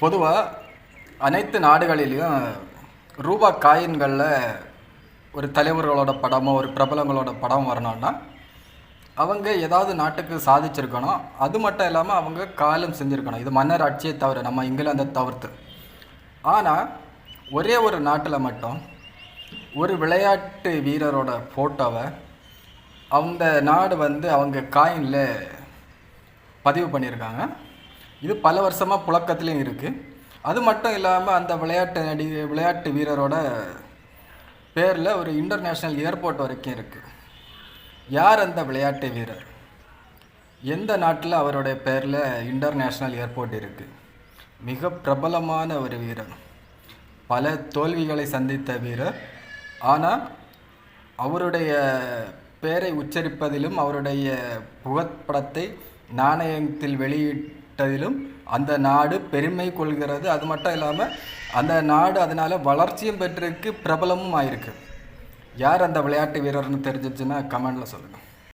பொதுவாக அனைத்து நாடுகளிலையும் ரூபா காயின்களில் ஒரு தலைவர்களோட படமோ ஒரு பிரபலங்களோட படம் வரணும்னா அவங்க ஏதாவது நாட்டுக்கு சாதிச்சிருக்கணும். அது மட்டும் இல்லாமல் அவங்க காலம் செஞ்சுருக்கணும். இது மன்னர் ஆட்சியை தவிர நம்ம இங்கிலாந்தை தவிர்த்து. ஆனால் ஒரே ஒரு நாட்டில் மட்டும் ஒரு விளையாட்டு வீரரோட ஃபோட்டோவை அந்த நாடு வந்து அவங்க காயினில் பதிவு பண்ணியிருக்காங்க. இது பல வருஷமாக புழக்கத்துலேயும் இருக்குது அது மட்டும் இல்லாமல் அந்த விளையாட்டு நடி விளையாட்டு வீரரோட பேரில் ஒரு இன்டர்நேஷ்னல் ஏர்போர்ட் வரைக்கும் இருக்குது யார் அந்த விளையாட்டு வீரர்? எந்த நாட்டில் அவருடைய பேரில் இன்டர்நேஷ்னல் ஏர்போர்ட் இருக்குது மிக பிரபலமான ஒரு வீரர். பல தோல்விகளை சந்தித்த வீரர். ஆனால் அவருடைய பேரை உச்சரிப்பதிலும் அவருடைய புகைப்படத்தை நாணயத்தில் விட்டதிலும் அந்த நாடு பெருமை கொள்கிறது. அது மட்டும் இல்லாமல் அந்த நாடு அதனால் வளர்ச்சியும் பெற்றிருக்கு பிரபலமும் ஆயிருக்கு. யார் அந்த விளையாட்டு வீரர்னு தெரிஞ்சிச்சுன்னா கமெண்டில் சொல்லுங்கள்